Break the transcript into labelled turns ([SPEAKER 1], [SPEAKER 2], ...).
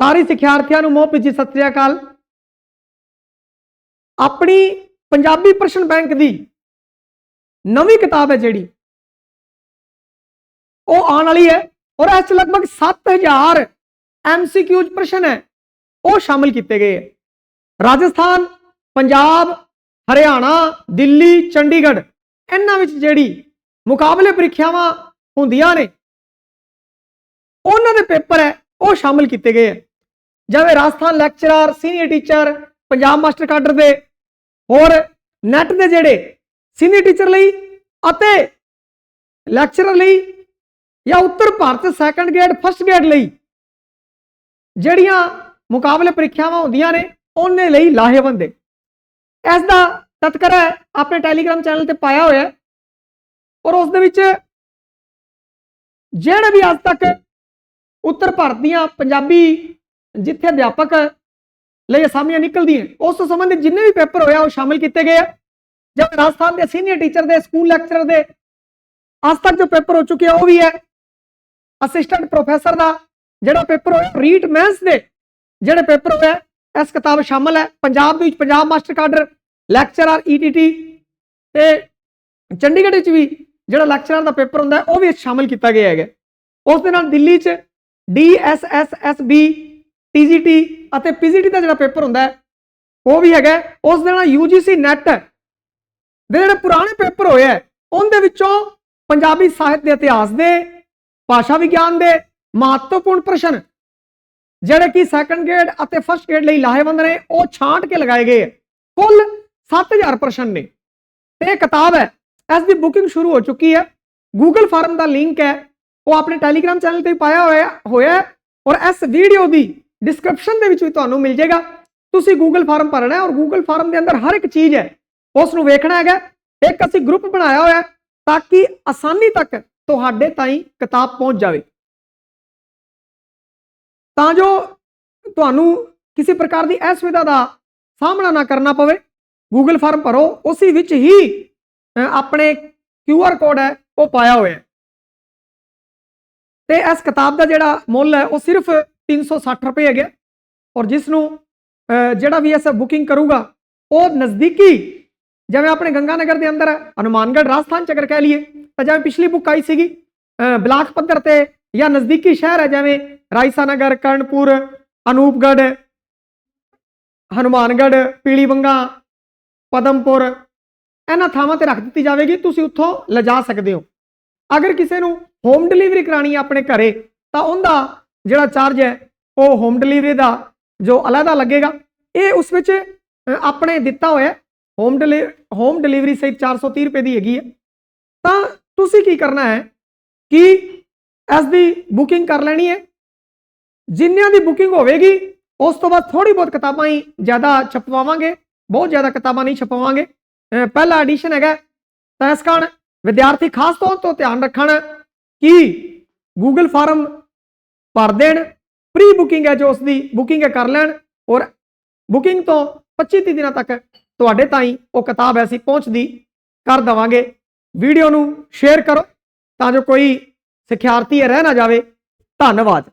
[SPEAKER 1] ਸਾਰੇ ਸਿੱਖਿਆਰਥੀਆਂ ਨੂੰ ਮੋਹ ਭਿੱਜੀ, ਸਤਿ ਸ੍ਰੀ ਅਕਾਲ। ਆਪਣੀ ਪੰਜਾਬੀ ਪ੍ਰਸ਼ਨ ਬੈਂਕ ਦੀ ਨਵੀਂ ਕਿਤਾਬ ਹੈ ਜਿਹੜੀ। ਉਹ ਆਉਣ ਵਾਲੀ ਹੈ ਔਰ ਇਸ 'ਚ ਲਗਭਗ 7000 ਐਮਸੀਕਿਊਜ਼ ਪ੍ਰਸ਼ਨ ਹੈ, ਉਹ ਸ਼ਾਮਿਲ ਕੀਤੇ ਗਏ ਹੈ। ਰਾਜਸਥਾਨ, ਪੰਜਾਬ, ਹਰਿਆਣਾ, ਦਿੱਲੀ, ਚੰਡੀਗੜ੍ਹ, ਇਹਨਾਂ ਵਿੱਚ ਜਿਹੜੀ ਮੁਕਾਬਲੇ ਪ੍ਰੀਖਿਆਵਾਂ ਹੁੰਦੀਆਂ ਨੇ, ਉਹਨਾਂ ਦੇ ਪੇਪਰ ਹੈ, ਉਹ ਸ਼ਾਮਿਲ ਕੀਤੇ ਗਏ ਹੈ। ਜਿਵੇਂ Rajasthan lecturer senior teacher Punjab master cadre ਦੇ ਹੋਰ ਨੈਟ ਦੇ ਜਿਹੜੇ ਸੀਨੀਅਰ ਟੀਚਰ ਲਈ ਅਤੇ ਲੈਕਚਰਰ ਲਈ ਜਾਂ ਉੱਤਰ Bharat second grade first grade ਲਈ ਜਿਹੜੀਆਂ ਮੁਕਾਬਲੇ ਪ੍ਰੀਖਿਆਵਾਂ ਹੁੰਦੀਆਂ ਨੇ, ਉਹਨੇ ਲਈ ਲਾਹੇਵੰਦ ਹੈ ਇਸ ਦਾ ਤਤਕਰਾ ਆਪਣੇ ਟੈਲੀਗ੍ਰਾਮ ਚੈਨਲ ਤੇ ਪਾਇਆ ਹੋਇਆ ਹੈ। ਔਰ ਉਸ ਦੇ ਵਿੱਚ ਜਿਹੜੇ ਵੀ ਅੱਜ ਤੱਕ ਉੱਤਰ ਭਾਰਤ ਦੀਆਂ ਪੰਜਾਬੀ ਜਿੱਥੇ ਅਧਿਆਪਕ ਲਈ ਅਸਾਮੀਆਂ ਨਿਕਲਦੀਆਂ ਉਸ ਤੋਂ ਸੰਬੰਧਿਤ ਜਿੰਨੇ ਵੀ ਪੇਪਰ ਹੋਇਆ, ਉਹ ਸ਼ਾਮਿਲ ਕੀਤੇ ਗਏ ਆ। ਜਿਵੇਂ ਰਾਜਸਥਾਨ ਦੇ ਸੀਨੀਅਰ ਟੀਚਰ ਦੇ ਸਕੂਲ ਲੈਕਚਰਰ ਦੇ, ਅੱਜ ਤੱਕ ਜੋ ਪੇਪਰ ਹੋ ਚੁੱਕੇ ਆ, ਉਹ ਵੀ ਹੈ। ਅਸਿਸਟੈਂਟ ਪ੍ਰੋਫੈਸਰ ਦਾ ਜਿਹੜਾ ਪੇਪਰ ਹੋਇਆ, ਰੀਟ ਮੈਂਸ ਦੇ ਜਿਹੜੇ ਪੇਪਰ ਹੋਇਆ, ਇਸ ਕਿਤਾਬ ਸ਼ਾਮਲ ਹੈ। ਪੰਜਾਬ ਦੇ ਵਿੱਚ Punjab master cadre lecturer ETT ਤੇ ਚੰਡੀਗੜ੍ਹ ਵਿੱਚ ਵੀ ਜਿਹੜਾ ਲੈਕਚਰਰ ਦਾ ਪੇਪਰ ਹੁੰਦਾ, ਉਹ ਵੀ ਸ਼ਾਮਿਲ ਕੀਤਾ ਗਿਆ ਹੈਗਾ। ਉਸ ਦੇ ਨਾਲ ਦਿੱਲੀ 'ਚ ਡੀਐਸਐਸਐਸਬੀ ਟੀਜੀਟੀ ਅਤੇ ਪੀਜੀਟੀ ਦਾ ਜਿਹੜਾ ਪੇਪਰ ਹੁੰਦਾ ਹੈ, ਉਹ ਵੀ ਹੈਗਾ ਉਸ ਦੇ ਨਾਲ ਯੂਜੀਸੀ ਨੈਟ ਦੇ ਜਿਹੜੇ ਪੁਰਾਣੇ ਪੇਪਰ ਹੋਏ ਆ ਉਹਦੇ ਵਿੱਚੋਂ ਪੰਜਾਬੀ ਸਾਹਿਤ ਦੇ ਇਤਿਹਾਸ ਦੇ, ਭਾਸ਼ਾ ਵਿਗਿਆਨ ਦੇ ਮਹੱਤਵਪੂਰਨ ਪ੍ਰਸ਼ਨ, ਜਿਹੜੇ ਕਿ ਸੈਕੰਡ ਗ੍ਰੇਡ ਅਤੇ ਫਸਟ ਗ੍ਰੇਡ ਲਈ ਲਾਹੇਵੰਦ ਨੇ, ਉਹ ਛਾਂਟ ਕੇ ਲਗਾਏ ਗਏ ਆ। ਕੁੱਲ 7000 ਪ੍ਰਸ਼ਨ ਨੇ। ਤੇ ਇਹ ਕਿਤਾਬ ਹੈ, ਇਸ ਦੀ ਬੁਕਿੰਗ ਸ਼ੁਰੂ ਹੋ ਚੁੱਕੀ ਹੈ। ਗੂਗਲ ਫਾਰਮ ਦਾ ਲਿੰਕ ਹੈ, ਉਹ ਆਪਣੇ ਟੈਲੀਗ੍ਰਾਮ ਚੈਨਲ ਤੇ ਪਾਇਆ ਹੋਇਆ ਹੋਇਆ ਔਰ ਇਸ ਵੀਡੀਓ ਦੀ ਡਿਸਕ੍ਰਿਪਸ਼ਨ ਦੇ ਵਿੱਚ ਵੀ ਤੁਹਾਨੂੰ ਮਿਲ ਜਾਏਗਾ। ਤੁਸੀਂ ਗੂਗਲ ਫਾਰਮ ਭਰਨਾ ਹੈ ਔਰ ਗੂਗਲ ਫਾਰਮ ਦੇ ਅੰਦਰ ਹਰ ਇੱਕ ਚੀਜ਼ ਹੈ। ਉਸ ਨੂੰ ਵੇਖਣਾ ਹੈਗਾ। ਇੱਕ ਅਸੀਂ ਗਰੁੱਪ ਬਣਾਇਆ ਹੋਇਆ ਤਾਂ ਕਿ ਆਸਾਨੀ ਤੱਕ ਤੁਹਾਡੇ ਤਾਈਂ ਕਿਤਾਬ ਪਹੁੰਚ ਜਾਵੇ। ਤਾਂ ਜੋ ਤੁਹਾਨੂੰ ਕਿਸੇ ਪ੍ਰਕਾਰ ਦੀ ਅਸੁਵਿਧਾ ਦਾ ਸਾਹਮਣਾ ਨਾ ਕਰਨਾ ਪਵੇ ਗੂਗਲ ਫਾਰਮ ਭਰੋ। ਉਸੇ ਵਿੱਚ ਹੀ ਅ, ਆਪਣੇ QR ਕੋਡ ਹੈ ਉਹ ਪਾਇਆ ਹੋਇਆ ਹੈ। ਤੇ ਇਸ ਕਿਤਾਬ ਦਾ ਜਿਹੜਾ ਮੁੱਲ ਹੈ ਉਹ ਸਿਰਫ 360 ਰੁਪਏ ਹੈਗਾ ਔਰ ਜਿਸ ਨੂੰ ਜਿਹੜਾ ਵੀ ਇਸ ਬੁਕਿੰਗ ਕਰੂਗਾ ਉਹ ਨਜ਼ਦੀਕੀ ਜਿਵੇਂ ਆਪਣੇ ਗੰਗਾਨਗਰ ਦੇ ਅੰਦਰ ਹੈ, ਰਾਜਸਥਾਨ ਚ ਅਗਰ ਕਹਿ ਲਈਏ ਤਾਂ ਜਿਵੇਂ ਪਿਛਲੀ ਬੁੱਕ ਆਈ ਸੀਗੀ ਬਲਾਕ ਪੱਧਰ ਤੇ ਜਾਂ ਨਜ਼ਦੀਕੀ ਸ਼ਹਿਰ ਹੈ ਜਿਵੇਂ ਰਾਇਸਾ ਨਗਰ ਕਰਨਪੁਰ ਅਨੂਪਗੜ੍ਹ ਹਨੂਮਾਨਗੜ੍ਹ ਪੀਲੀਬੰਗਾ ਪਦਮਪੁਰ ਇਹਨਾਂ ਥਾਵਾਂ ਤੇ ਰੱਖ ਦਿੱਤੀ ਜਾਵੇਗੀ ਤੁਸੀਂ ਉੱਥੋਂ ਲਿਜਾ ਸਕਦੇ ਹੋ। ਅਗਰ ਕਿਸੇ ਨੂੰ ਹੋਮ ਡਿਲੀਵਰੀ ਕਰਾਣੀ ਹੈ ਆਪਣੇ ਘਰੇ ਤਾਂ ਉਹਦਾ ਜਿਹੜਾ ਚਾਰਜ ਹੈ, ਉਹ ਹੋਮ ਡਿਲੀਵਰੀ ਦਾ ਜੋ ਅਲੱਗਾ ਲੱਗੇਗਾ। ਇਹ ਉਸ ਵਿੱਚ ਆਪਣੇ ਦਿੱਤਾ ਹੋਇਆ ਹੋਮ ਡਿਲੀ ਹੋਮ ਡਿਲੀਵਰੀ ਸਹਿਤ 430 ਰੁਪਏ ਦੀ ਹੈਗੀ ਹੈ। ਤਾਂ ਤੁਸੀਂ ਕੀ ਕਰਨਾ ਹੈ ਕਿ ਇਸ ਦੀ ਬੁਕਿੰਗ ਕਰ ਲੈਣੀ ਹੈ। ਜਿੰਨਿਆਂ ਦੀ ਬੁਕਿੰਗ ਹੋਵੇਗੀ, ਉਸ ਤੋਂ ਬਾਅਦ ਥੋੜੀ ਬਹੁਤ ਕਿਤਾਬਾਂ ਹੀ ਜ਼ਿਆਦਾ ਛਪਵਾਵਾਂਗੇ, ਬਹੁਤ ਜ਼ਿਆਦਾ ਕਿਤਾਬਾਂ ਨਹੀਂ ਛਪਵਾਵਾਂਗੇ। ਪਹਿਲਾ ਐਡੀਸ਼ਨ ਹੈਗਾ ਤਾਂ ਇਸ ਕਾਰਨ ਵਿਦਿਆਰਥੀ ਖਾਸ ਤੌਰ ਤੋਂ ਧਿਆਨ ਰੱਖਣ ਕਿ ਗੂਗਲ ਫਾਰਮ ਭਰ ਦੇਣ ਪ੍ਰੀ ਬੁਕਿੰਗ ਹੈ ਜੋ ਉਸ ਦੀ ਬੁਕਿੰਗ ਹੈ ਕਰ ਲੈਣ ਔਰ ਬੁਕਿੰਗ ਤੋਂ 25 ਤੀਹ ਦਿਨਾਂ ਤੱਕ ਤੁਹਾਡੇ ਤਾਈਂ ਉਹ ਕਿਤਾਬ ਐਸੀ ਪਹੁੰਚਦੀ, ਕਰ ਦਵਾਂਗੇ। ਵੀਡੀਓ ਨੂੰ ਸ਼ੇਅਰ ਕਰੋ ਤਾਂ ਜੋ ਕੋਈ ਸਿੱਖਿਆਰਥੀ ਇਹ ਰਹਿ ਨਾ ਜਾਵੇ। ਧੰਨਵਾਦ।